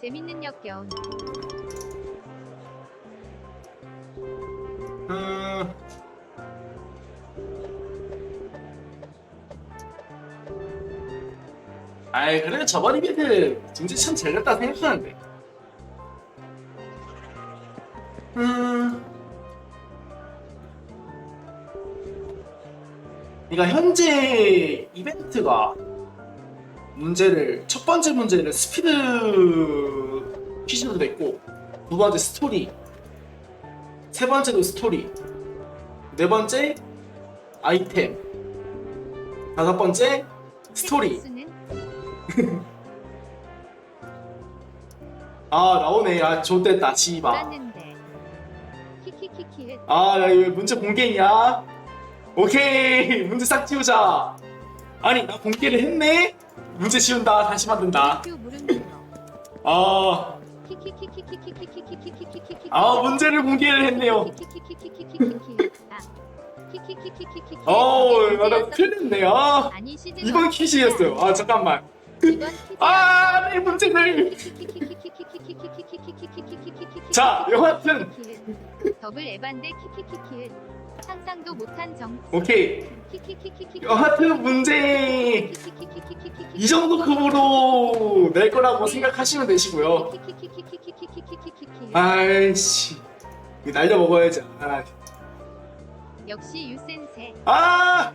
재밌는 역겨운 음. 아이 그래도 저번 이벤트 진짜 참 잘했다 생각하는데. 음. 그러니까 현재 이벤트가 문제를 첫 번째 문제를 스피드 퀴즈로 냈고 두 번째 스토리 세 번째도 스토리 네 번째 아이템 다섯 번째 스토리. 아 나오네. 아 좋댔다. 키키키키 아야 이거 문제 공개냐 오케이. 문제 싹 지우자. 아니 나 공개를 했네 문제 지운다 다시 만든다 큐 물음표 아, 키키키키키키키키키키키키키키키 아 문제를 공개를 했네요 키키키키키키키키키키 아 키키키키키키키키키키 어우 나도 아 시즌 이번 퀴즈였어요 아 잠깐만 아내 문제를 자 여하튼 더블 에반데 키키키키 상상도 못한 정 오케이 키키키키키 여하튼 문제 이 정도 급으로 낼 거라고 생각하시면 되시고요. 아이씨, 이거 날려 먹어야지. 아, 역시 유센세 아,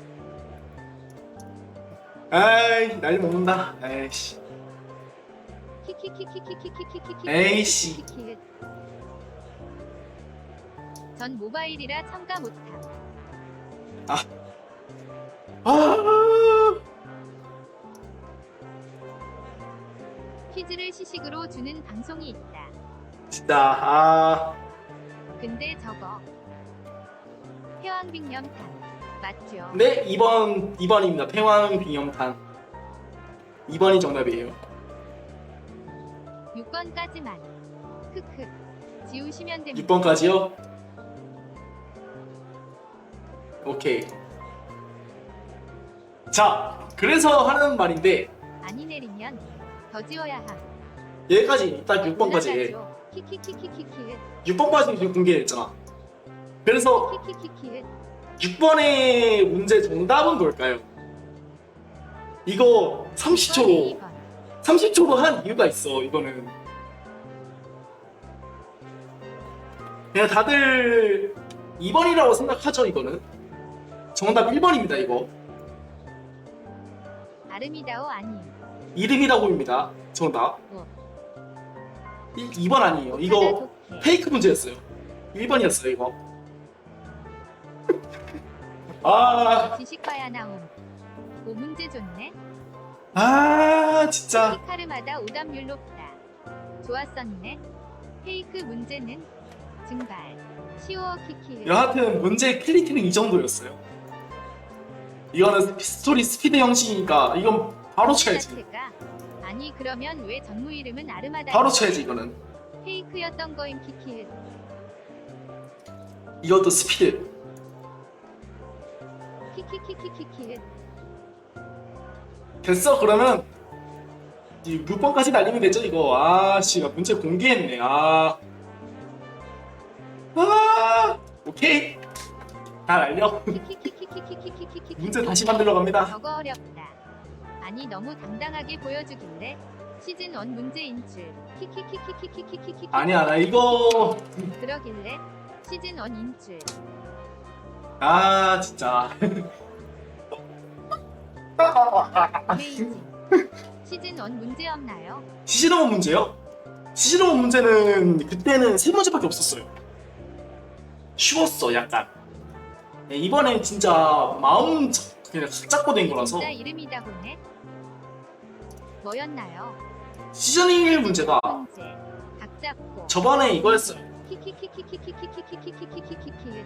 아이, 날려 먹는다. 아이씨, 에이씨. 전 모바일이라 참가 못함 아, 퀴즈를 시식으로 주는 방송이 있다 진짜 아, 근데 저거 태왕빙염탄 맞죠? 네 2번 2번입니다. 팽왕 비염탄 2번이 정답이에요. 6번까지만 크크 지우시면 됩니다 6번까지요? 오케이. 자, 그래서 하는 말인데 더 지워야 함 여기까지 딱 6번까지 올라가죠. 키키키키키키 6번까지 지금 공개했잖아. 그래서 키키키키 6번의 문제 정답은 뭘까요? 이거 30초로 2번 30초로 한 이유가 있어. 이거는 그냥 다들 2번이라고 생각하죠. 이거는 정답 1번입니다. 이거 아름이다오 아니 이름이라고 입니다. 정답 뭐. 1, 2번 아니에요. 이거 독해. 페이크 문제였어요. 1번이었어요. 이거 아, 지식과야 나옴 오 문제 좋네 아 진짜 히카르마다 오답률 높다 좋았었네 페이크 문제는 증발 쉬워 키키 여하튼 문제 클리티는 이 정도였어요. 이거는 스토리 스피드 형식이니까 이건 바로 쳐야지. 아니 그러면 왜 전무 이름은 아르마다 바로 쳐야지 이거는. 페이크였던 거임 키키 이것도 스피드. 키키키키키키 됐어 그러면 이 6번까지 날리면 되죠 이거. 아씨 나 문제 공개했네. 아. 아. 오케이. 다 날려. 키키키키키키키키키키 문제 다시 만들러 갑니다. 저거 어렵다 아니 너무 당당하게 보여주길래 시즌 1 문제인 줄 키키키키키키키키키 아니야 나 이거 그러길래 시즌 1인 줄 아 진짜. 시즌 1 문제 없나요? 시시러운 문제요? 시시러운 문제는 그때는 세 문제밖에 없었어요. 쉬웠어, 약간. 네, 이번에 진짜 마음 잡- 그냥 각 잡고 된 거라서 진짜 이름이다 보네 뭐였나요? 시즌 1 문제가 문제 각 잡고 저번에 이거였어요. 키키키키키키키키키키키키키키